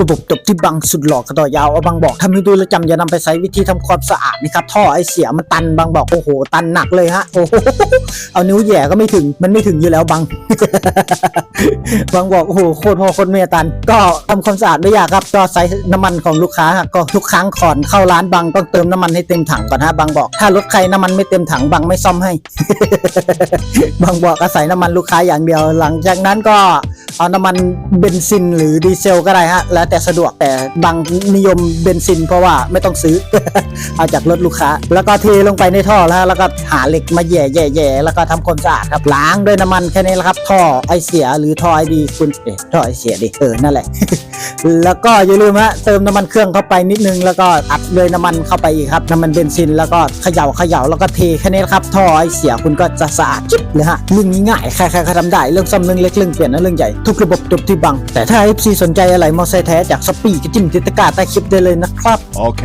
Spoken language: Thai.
ระบบจบที่บังสุดหลอกกระต่อยาวเอาบังบอกถ้าไม่ดูแลจำอย่านำไปใช้วิธีทำความสะอาดนี่ครับท่อไอเสียมันตันบังบอกโอ้โห ตันหนักเลยฮะโอ้โหเอานิ้วแหย่ก็ไม่ถึงมันไม่ถึงอยู่แล้วบังบางบอกโอ้โหโคตรพอโคตรเมตัน ก็ทำความสะอาดไม่ยากครับก็ใส่น้ำมันของลูกค้าก็ทุกครั้งก่อนเข้าร้านบางต้องเติมน้ำมันให้เต็มถังก่อนฮะบางบอกถ้ารถใครน้ำมันไม่เต็มถังบางไม่ซ่อมให้บางบอกอาศัยน้ำมันลูกค้าอย่างเดียวหลังจากนั้นก็ เอาน้ำมันเบนซินหรือดีเซลก็ได้ฮะ แล้วแต่สะดวกแต่บางนิยมเบนซิน เพราะว่าไม่ต้องซื้อ เอาจากรถลูกค้า แล้วก็เทลงไปในท่อแล้วแล้วก็หาเหล็กมาแย่แย่แย่แล้วก็ทำความสะอาดครับล้างด้วยน้ำมันแค่นี้แหละครับ ท่อไอเสียหรือท่อไอดีคุณเอ๊ะท่อไอเสียดิเออนั่นแหละ แล้วก็อย่าลืมฮะเติมน้ำมันเครื่องเข้าไปนิดนึง แล้วก็อัดเลยน้ำมันเข้าไปอีกครับน้ำมันเบนซินแล้วก็เขย่าเขย่าแล้วก็เทแค่นี้ครับท่อไอเสียคุณก็จะสะอาดจิ๊บเลยฮะเรื่องนี้ง่ายใครๆก็ทำได้เรื่องซ่อมเรื่องเล็กเรื่องเปลี่ยนนะเรื่องใหญ่ทุกระบบจบที่บัง แต่ถ้า FC สนใจอะไรมอเตอร์ไซค์แท้จากสปีดก็จิ้มติดตะกาใต้คลิปได้เลยนะครับโอเค